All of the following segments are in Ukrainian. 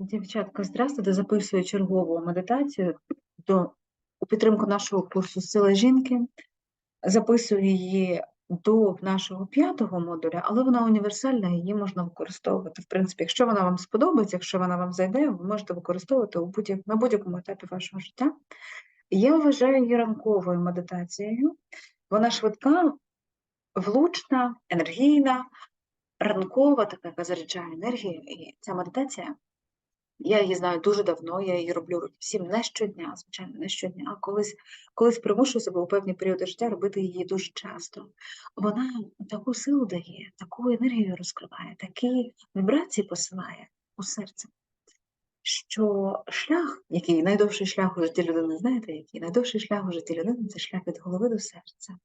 Дівчатка, здравствуйте, записую чергову медитацію до, у підтримку нашого курсу Сила жінки. Записую її до нашого п'ятого модуля, але вона універсальна, її можна використовувати. В принципі, якщо вона вам сподобається, якщо вона вам зайде, ви можете використовувати у будь на будь-якому етапі вашого життя. Я вважаю її ранковою медитацією. Вона швидка, влучна, енергійна, ранкова, така, заряджає енергію. І ця медитація я її знаю дуже давно, я її роблю всім не щодня, звичайно, не щодня, а колись, колись примушую себе у певні періоди життя робити її дуже часто. Вона таку силу дає, таку енергію розкриває, такі вібрації посилає у серце, що шлях, який найдовший шлях у житті людини, знаєте, який найдовший шлях у житті людини це шлях від голови до серця.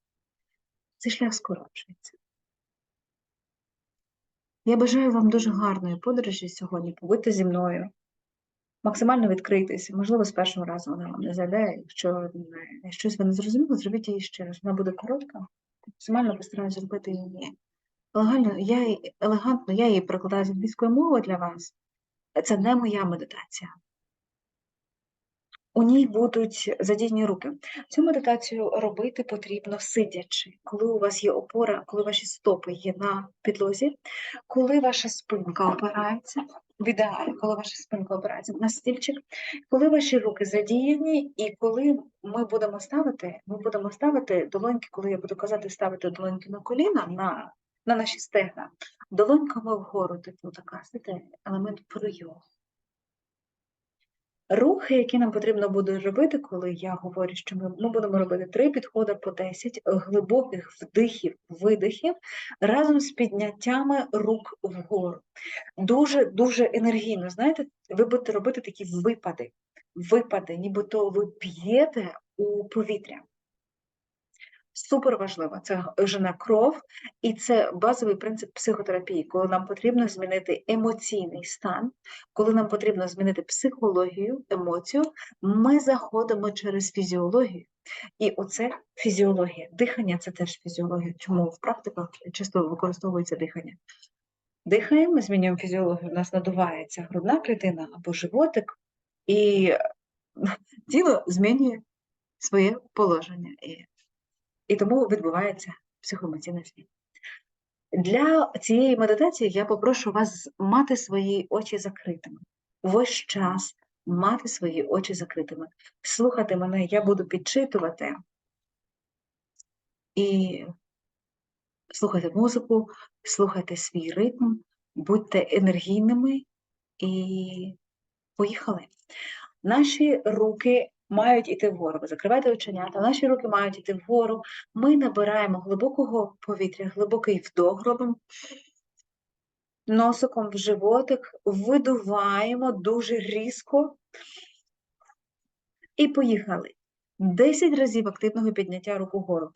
Цей шлях скорочується. Я бажаю вам дуже гарної подорожі сьогодні, побудьте зі мною максимально відкрийтеся. Можливо, з першого разу вона вам не зайде. Якщо щось ви не зрозуміли, зробіть її ще раз. Вона буде коротка. Максимально постараюся зробити її елегантно. Я, елегантно, я її перекладаю з англійської мови для вас. Це не моя медитація. У ній будуть задійні руки. Цю медитацію робити потрібно сидячи, коли у вас є опора, коли ваші стопи є на підлозі, коли ваша спинка опирається, в ідеалі, коли ваша спинка опирається на стільчик, коли ваші руки задіяні, і коли ми будемо ставити, ми будемо ставити долоньки, коли я буду казати ставити долоньки на коліна, на, на наші стегна, долоньками вгору, типу така, знаєте, елемент пройому. Рухи, які нам потрібно буде робити, коли я говорю, що ми, ми будемо робити три підходи по 10 глибоких вдихів, видихів разом з підняттями рук вгору. Дуже дуже енергійно. Знаєте, ви будете робити такі випади, випади, нібито ви п'єте у повітря. Супер важливо, це жена кров, і це базовий принцип психотерапії, коли нам потрібно змінити емоційний стан, коли нам потрібно змінити психологію, емоцію, ми заходимо через фізіологію. І оце фізіологія. Дихання це теж фізіологія. Чому в практиках часто використовується дихання? Дихаємо, змінюємо фізіологію, у нас надувається грудна клітина або животик, і тіло змінює своє положення. І і тому відбувається психоемоційний змін. Для цієї медитації я попрошу вас мати свої очі закритими. Весь час мати свої очі закритими. Слухати мене, я буду підчитувати і слухайте музику, слухайте свій ритм, будьте енергійними і поїхали. Наші руки мають іти вгору. Ви закривайте оченята, наші руки мають іти вгору. Ми набираємо глибокого повітря, глибокий вдох робимо. Носиком в животик, видуваємо дуже різко. І поїхали. 10 разів активного підняття рук угору.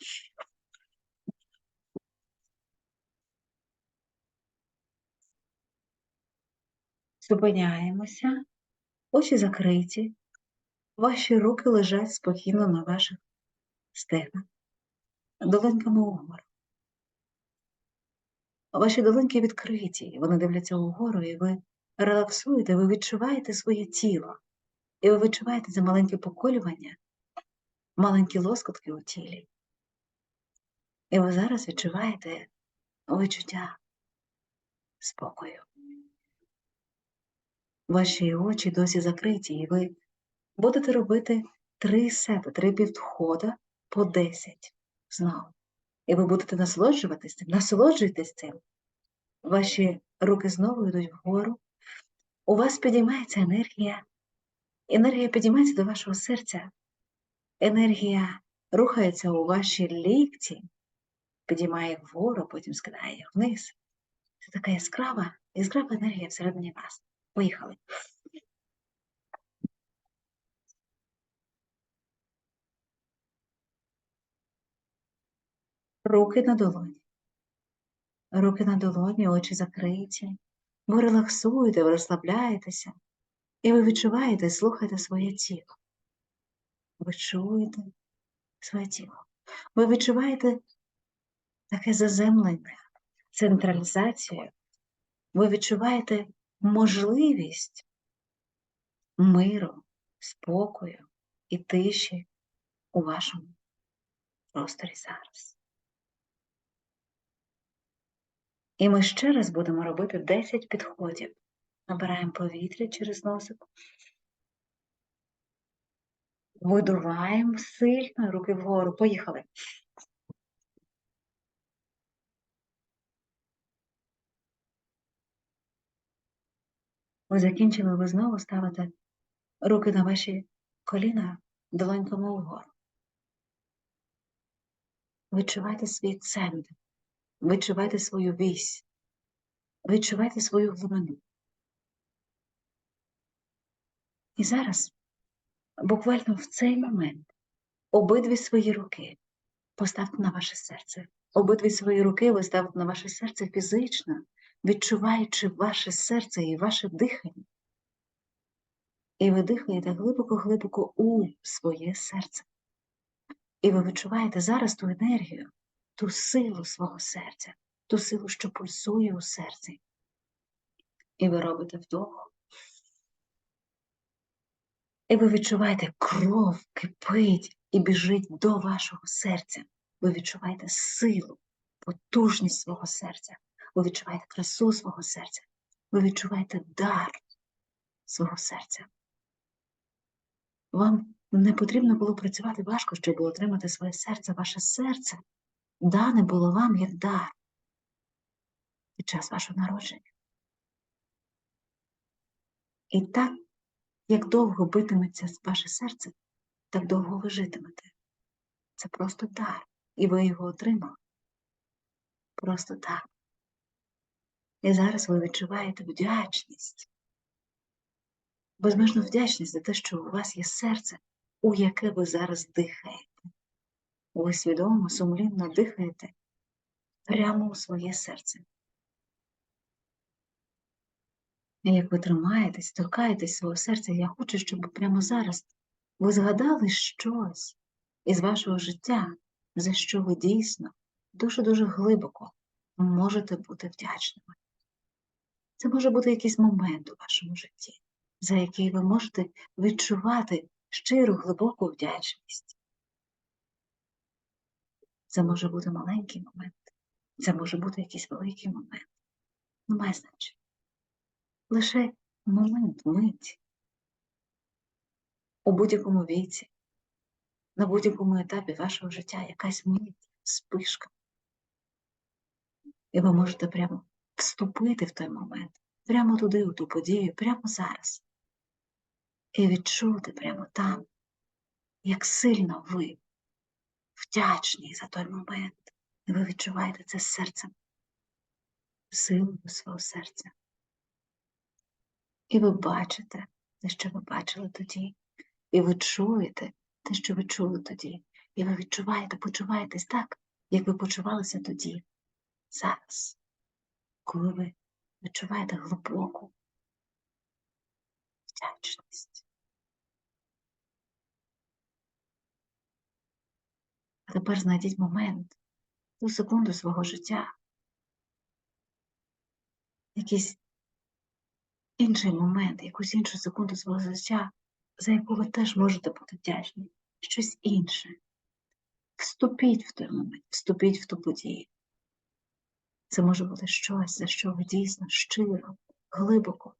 Зупиняємося, очі закриті, Ваші руки лежать спокійно на ваших стегнах, долоньками угору. Ваші долоньки відкриті, вони дивляться угору, і ви релаксуєте, ви відчуваєте своє тіло, і ви відчуваєте це маленьке поколювання, маленькі лоскотки у тілі. І ви зараз відчуваєте відчуття спокою. Ваші очі досі закриті, і ви будете робити три себе, три підходи по 10 знову. І ви будете насолоджуватись цим, насолоджуйтесь цим. Ваші руки знову йдуть вгору. У вас підіймається енергія. Енергія підіймається до вашого серця. Енергія рухається у ваші лікті, підіймає вгору, потім скидає їх вниз. Це така яскрава, яскрава енергія всередині вас. Поїхали. Руки на долоні. Руки на долоні, очі закриті. Ви релаксуєте, ви розслабляєтеся, і ви відчуваєте, слухаєте своє тіло. Ви чуєте своє тіло. Ви відчуваєте таке заземлення, централізацію. Ви відчуваєте можливість миру, спокою і тиші у вашому просторі зараз. І ми ще раз будемо робити 10 підходів. Набираємо повітря через носик. Видуваємо сильно, руки вгору. Поїхали. Ви закінчили, ви знову ставите руки на ваші коліна долоньками вгору. Відчувайте свій центр, відчувайте свою вісь, відчувайте свою глибину. І зараз, буквально в цей момент, обидві свої руки поставте на ваше серце. Обидві свої руки ви ставите на ваше серце фізично, відчуваючи ваше серце і ваше дихання. І ви дихаєте глибоко-глибоко у своє серце. І ви відчуваєте зараз ту енергію, ту силу свого серця, ту силу, що пульсує у серці. І ви робите вдох. І ви відчуваєте, кров кипить і біжить до вашого серця. Ви відчуваєте силу, потужність свого серця. Ви відчуваєте красу свого серця. Ви відчуваєте дар свого серця. Вам не потрібно було працювати важко, щоб отримати своє серце. Ваше серце дане було вам як дар під час вашого народження. І так, як довго битиметься ваше серце, так довго ви житимете. Це просто дар, і ви його отримали. Просто так. І зараз ви відчуваєте вдячність, безмежну вдячність за те, що у вас є серце, у яке ви зараз дихаєте. Ви свідомо, сумлінно дихаєте прямо у своє серце. І як ви тримаєтесь, торкаєтесь свого серця, я хочу, щоб прямо зараз ви згадали щось із вашого життя, за що ви дійсно дуже-дуже глибоко можете бути вдячними. Це може бути якийсь момент у вашому житті, за який ви можете відчувати щиру глибоку вдячність. Це може бути маленький момент, це може бути якийсь великий момент. Немає значення. Лише момент, мить у будь-якому віці, на будь-якому етапі вашого життя якась мить, спишка. І ви можете прямо вступити в той момент, прямо туди, у ту подію, прямо зараз. І відчути прямо там, як сильно ви вдячні за той момент. І ви відчуваєте це серцем, силою свого серця. І ви бачите те, що ви бачили тоді, і ви чуєте те, що ви чули тоді, і ви відчуваєте, почуваєтесь так, як ви почувалися тоді, зараз, коли ви відчуваєте глибоку вдячність. А тепер знайдіть момент, ту секунду свого життя, якийсь інший момент, якусь іншу секунду свого життя, за яку ви теж можете бути вдячні, щось інше. Вступіть в той момент, вступіть в ту подію. Це може бути щось, за що ви дійсно щиро, глибоко,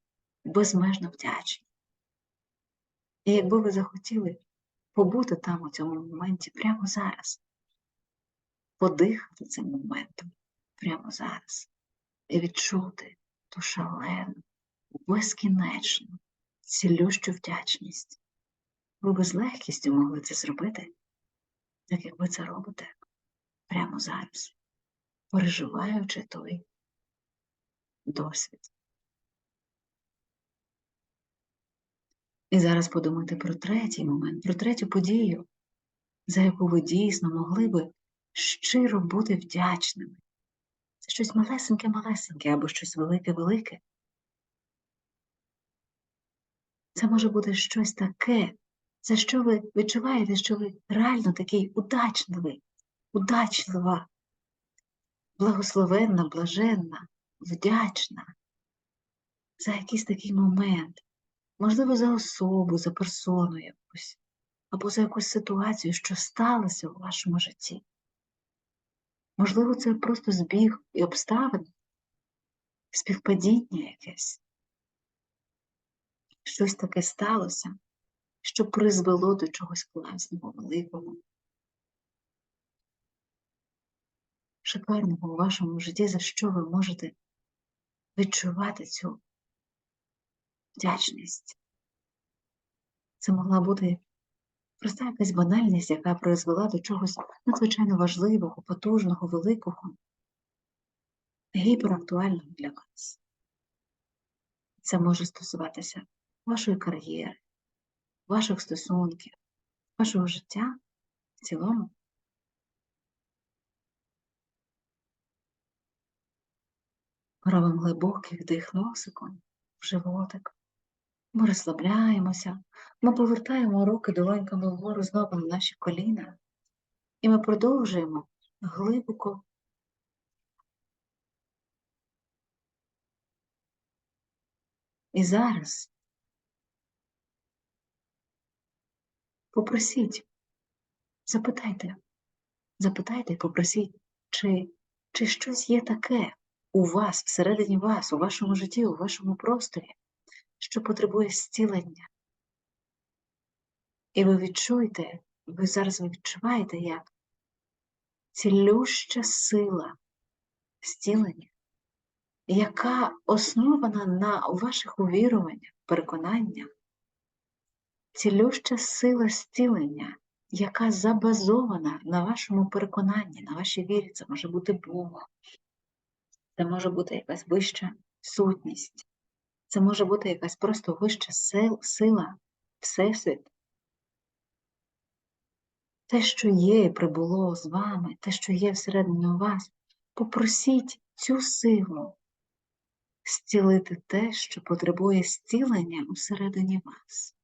безмежно вдячні. І якби ви захотіли побути там у цьому моменті прямо зараз, подихати цим моментом прямо зараз і відчути ту шалену, безкінечну, цілющу вдячність. Ви би з легкістю могли це зробити, так як ви це робите прямо зараз, переживаючи той досвід. І зараз подумайте про третій момент, про третю подію, за яку ви дійсно могли би щиро бути вдячними. Це щось малесеньке-малесеньке або щось велике-велике. Це може бути щось таке, за що ви відчуваєте, що ви реально такий удачливий, удачлива, благословенна, блаженна, вдячна за якийсь такий момент, можливо, за особу, за персону якусь, або за якусь ситуацію, що сталося у вашому житті. Можливо, це просто збіг і обставин, співпадіння якесь. Щось таке сталося, що призвело до чогось класного, великого, шикарного у вашому житті, за що ви можете відчувати цю вдячність. Це могла бути проста якась банальність, яка призвела до чогось надзвичайно важливого, потужного, великого, гіперактуального для вас. Це може стосуватися вашої кар'єри, ваших стосунків, вашого життя в цілому. Робимо глибокий вдих носиком в животик. Ми розслабляємося, ми повертаємо руки долоньками вгору знову на наші коліна, і ми продовжуємо глибоко. І зараз попросіть, запитайте, запитайте і попросіть, чи, чи щось є таке у вас, всередині вас, у вашому житті, у вашому просторі, що потребує зцілення. І ви відчуєте, ви зараз відчуваєте, як цілюща сила зцілення, яка основана на ваших увіруваннях, переконаннях, цілюща сила зцілення, яка забазована на вашому переконанні, на вашій вірі, це може бути Бог, це може бути якась вища сутність, це може бути якась просто вища сил, сила, Всесвіт. Те, що є і прибуло з вами, те, що є всередині вас, попросіть цю силу зцілити те, що потребує зцілення усередині вас.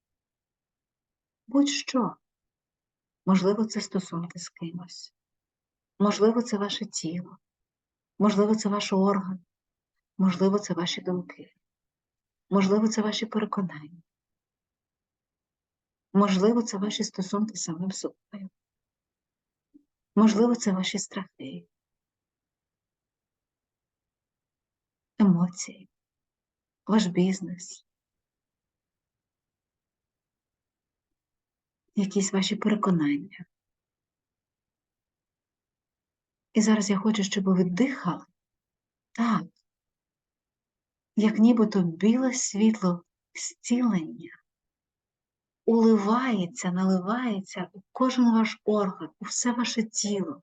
Будь-що. Можливо, це стосунки з кимось, можливо, це ваше тіло, можливо, це ваш орган, можливо, це ваші думки, можливо, це ваші переконання, можливо, це ваші стосунки з самим собою, можливо, це ваші страхи, емоції, ваш бізнес, якісь ваші переконання. І зараз я хочу, щоб ви дихали. Так, як нібито біле світло зцілення. Уливається, наливається у кожен ваш орган, у все ваше тіло,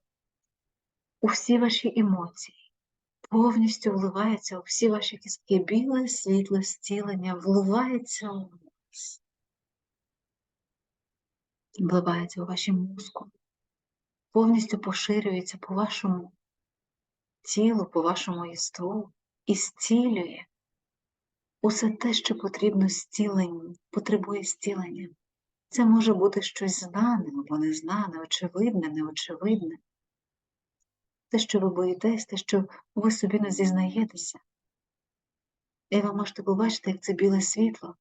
у всі ваші емоції, повністю вливається у всі ваші кістки, біле світло зцілення вливається у вас, вливається у ваші мускули, повністю поширюється по вашому тілу, по вашому єству і зцілює усе те, що потрібно зцілення, потребує зцілення. Це може бути щось знане або незнане, очевидне, неочевидне. Те, що ви боїтесь, те, що ви собі не зізнаєтеся. І ви можете побачити, як це біле світло,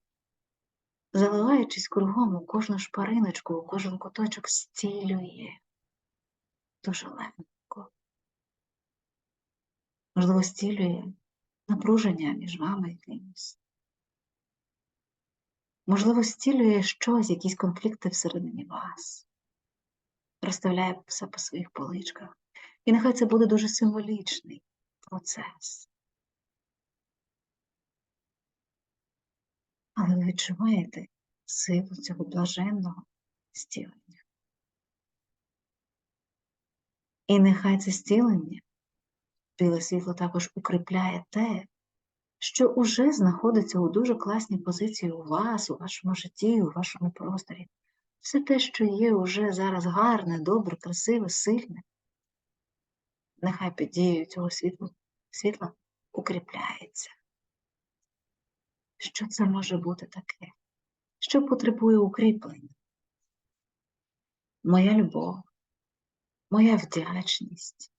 заливаючись кругом у кожну шпариночку, у кожен куточок зцілює дуже легко. Можливо, зцілює напруження між вами і. Можливо, зцілює щось, якісь конфлікти всередині вас, розставляє все по своїх поличках. І нехай це буде дуже символічний процес. Але ви відчуваєте силу цього блаженного зцілення. І нехай це зцілення Біле світло також укріпляє те, що уже знаходиться у дуже класній позиції у вас, у вашому житті, у вашому просторі. Все те, що є уже зараз гарне, добре, красиве, сильне, нехай під дією цього світла, світла укріпляється. Що це може бути таке? Що потребує укріплення? Моя любов, моя вдячність,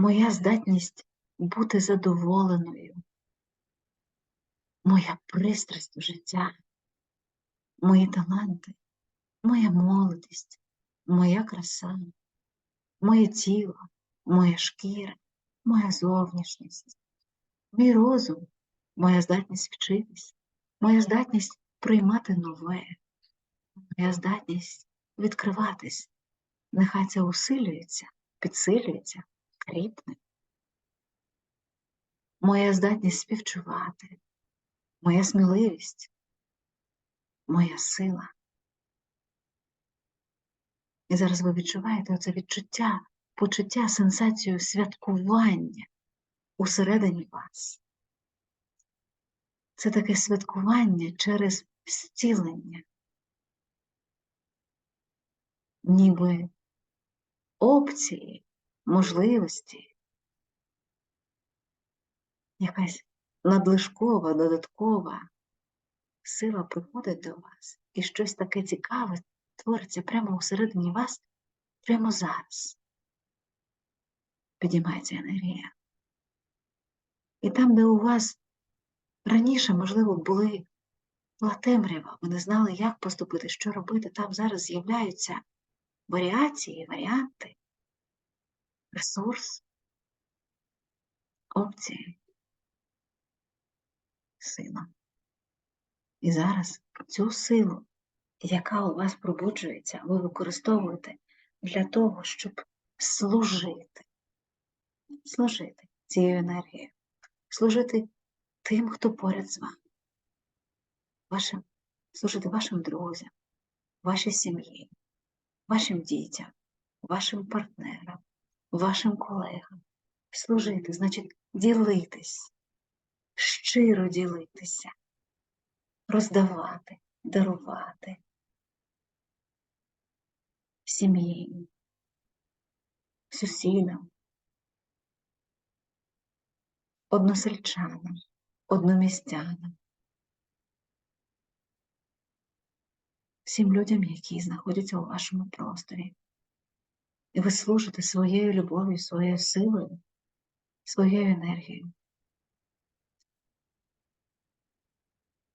моя здатність бути задоволеною, моя пристрасть до життя, мої таланти, моя молодість, моя краса, моє тіло, моя шкіра, моя зовнішність, мій розум, моя здатність вчитись, моя здатність приймати нове, моя здатність відкриватись. Нехай це усилюється, підсилюється, кріпне. Моя здатність співчувати, моя сміливість, моя сила. І зараз ви відчуваєте оце відчуття, почуття, сенсацію святкування усередині вас. Це таке святкування через зцілення, ніби опції, можливості, якась надлишкова, додаткова сила приходить до вас і щось таке цікаве твориться прямо усередині вас, прямо зараз. Підіймається енергія. І там, де у вас раніше, можливо, були була ви не знали, як поступити, що робити, там зараз з'являються варіації, варіанти, ресурс, опції, сила. І зараз цю силу, яка у вас пробуджується, ви використовуєте для того, щоб служити, служити цією енергією, служити тим, хто поряд з вами, вашим, служити вашим друзям, вашій сім'ї, вашим дітям, вашим партнерам, вашим колегам. Служити, значить, ділитись, щиро ділитися, роздавати, дарувати. Сім'ї, сусідам, односельчанам, одномістянам, всім людям, які знаходяться у вашому просторі. І ви служите своєю любов'ю, своєю силою, своєю енергією.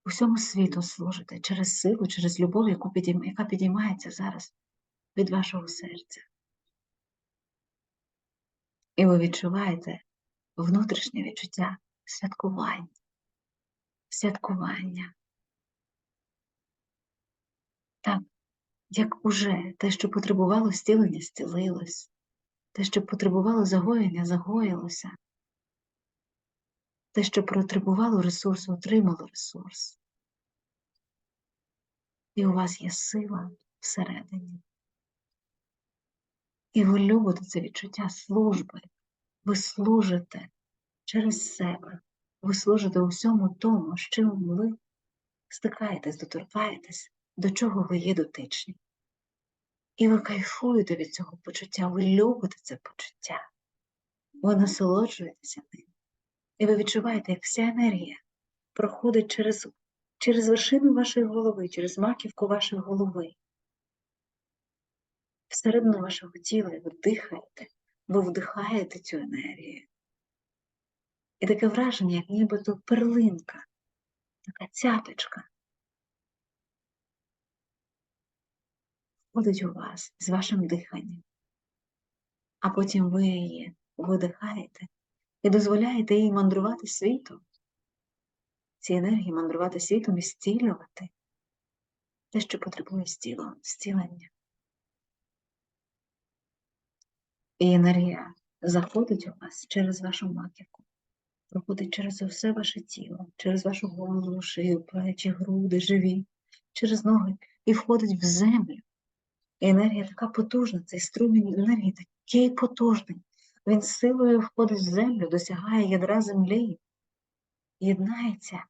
Усьому світу служите через силу, через любов, яку підійм... яка підіймається зараз від вашого серця. І ви відчуваєте внутрішнє відчуття святкування, святкування. Так, як уже те, що потребувало зцілення, зцілилось, те, що потребувало загоєння, загоїлося, те, що потребувало ресурсу, отримало ресурс. І у вас є сила всередині. І ви любите це відчуття служби. Ви служите через себе. Ви служите усьому тому, з чим ви стикаєтесь, доторкаєтесь, до чого ви є дотичні. І ви кайфуєте від цього почуття, ви любите це почуття, ви насолоджуєтеся ним. І ви відчуваєте, як вся енергія проходить через, через вершину вашої голови, через маківку вашої голови всередину вашого тіла, ви дихаєте, ви вдихаєте цю енергію. І таке враження, як нібито перлинка, така цяточка входить у вас з вашим диханням, а потім ви її видихаєте і дозволяєте їй мандрувати світом, цій енергії мандрувати світом і зцілювати те, що потребує зцілення. І енергія заходить у вас через вашу маківку, проходить через все ваше тіло, через вашу голову, шию, плечі, груди, живі, через ноги і входить в землю. Енергія така потужна, цей струмінь енергії такий потужний. Він силою входить в землю, досягає ядра землі, єднається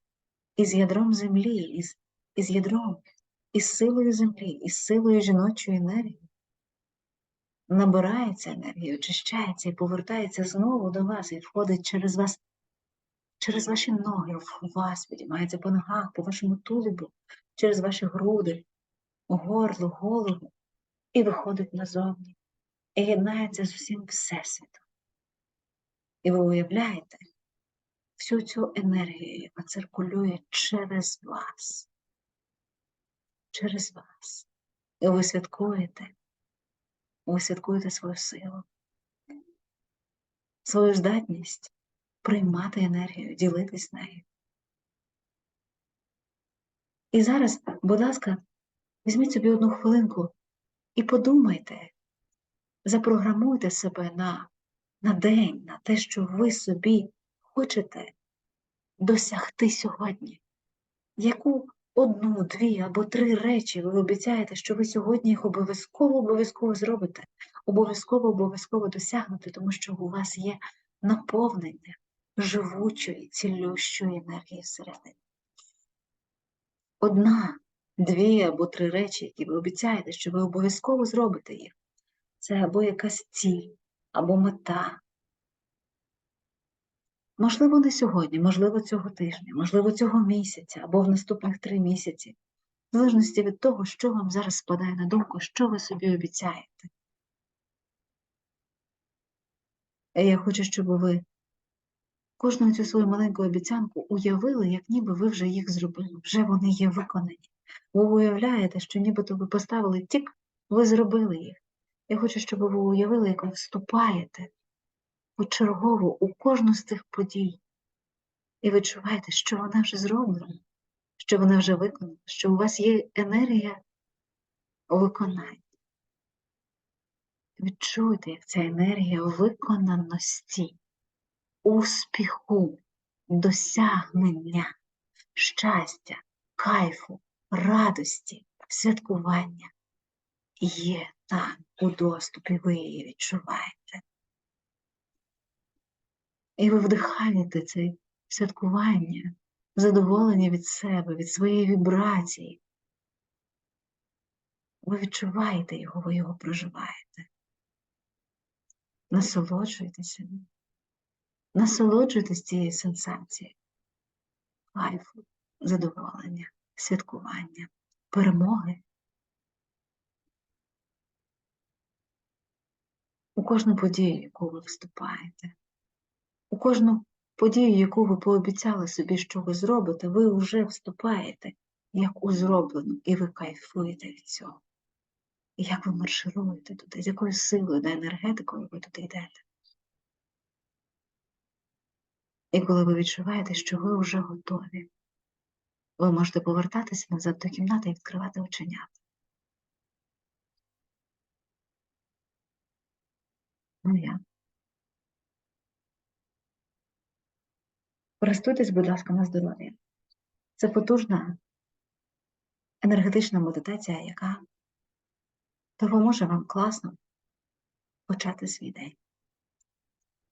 із ядром землі, із, із ядром, із силою землі, із силою жіночої енергії набирається енергія, очищається і повертається знову до вас і входить через вас, через ваші ноги, в вас, підіймається по ногах, по вашому тулубу, через ваші груди, горло, голову, і виходить назовні, і єднається з усім Всесвітом. І ви уявляєте, всю цю енергію, яка циркулює через вас. Через вас. І ви святкуєте, ви святкуєте свою силу, свою здатність приймати енергію, ділитись нею. І зараз, будь ласка, візьміть собі одну хвилинку і подумайте, запрограмуйте себе на, на день, на те, що ви собі хочете досягти сьогодні. Яку одну, дві або три речі ви обіцяєте, що ви сьогодні їх обов'язково обов'язково зробите, обов'язково обов'язково досягнете, тому що у вас є наповнення живучої, цілющої енергії всередині. Одна, дві або три речі, які ви обіцяєте, що ви обов'язково зробите їх. Це або якась ціль, або мета. Можливо, не сьогодні, можливо, цього тижня, можливо, цього місяця, або в наступних три місяці, в залежності від того, що вам зараз спадає на думку, що ви собі обіцяєте. І я хочу, щоб ви кожну цю свою маленьку обіцянку уявили, як ніби ви вже їх зробили, вже вони є виконані. Ви уявляєте, що нібито ви поставили тік, ви зробили їх. Я хочу, щоб ви уявили, як ви вступаєте почергово у кожну з цих подій. І відчуваєте, що вона вже зроблена, що вона вже виконана, що у вас є енергія виконання. Відчуйте, як ця енергія виконаності, успіху, досягнення, щастя, кайфу, радості, святкування є там у доступі, ви її відчуваєте. І ви вдихаєте це святкування, задоволення від себе, від своєї вібрації. Ви відчуваєте його, ви його проживаєте. Насолоджуйтеся. Насолоджуйтесь цією сенсацією. Кайфу, задоволення, святкування, перемоги. У кожну подію, яку ви вступаєте, у кожну подію, яку ви пообіцяли собі, що ви зробите, ви вже вступаєте як у зроблену, і ви кайфуєте від цього. І як ви маршируєте туди, з якою силою та енергетикою ви туди йдете. І коли ви відчуваєте, що ви вже готові, ви можете повертатися назад до кімнати і відкривати оченята. Ну я. Користуйтесь, будь ласка, на здоров'я. Це потужна енергетична медитація, яка допоможе вам класно почати свій день.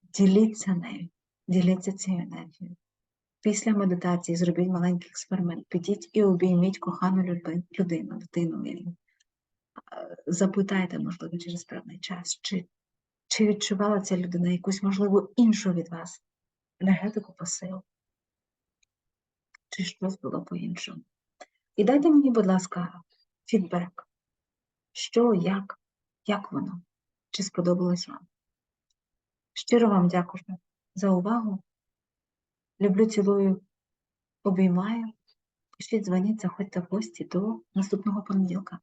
Діліться нею, діліться цією енергією. Після медитації зробіть маленький експеримент, підіть і обійміть кохану людину, дитину. Запитайте, можливо, через певний час, чи, чи відчувала ця людина якусь, можливо, іншу від вас енергетику посил, чи щось було по-іншому. І дайте мені, будь ласка, фідбек, що, як, як воно, чи сподобалось вам. Щиро вам дякую за увагу. Люблю, цілую, обіймаю. Пишіть, дзвоніть, заходьте в гості до наступного понеділка.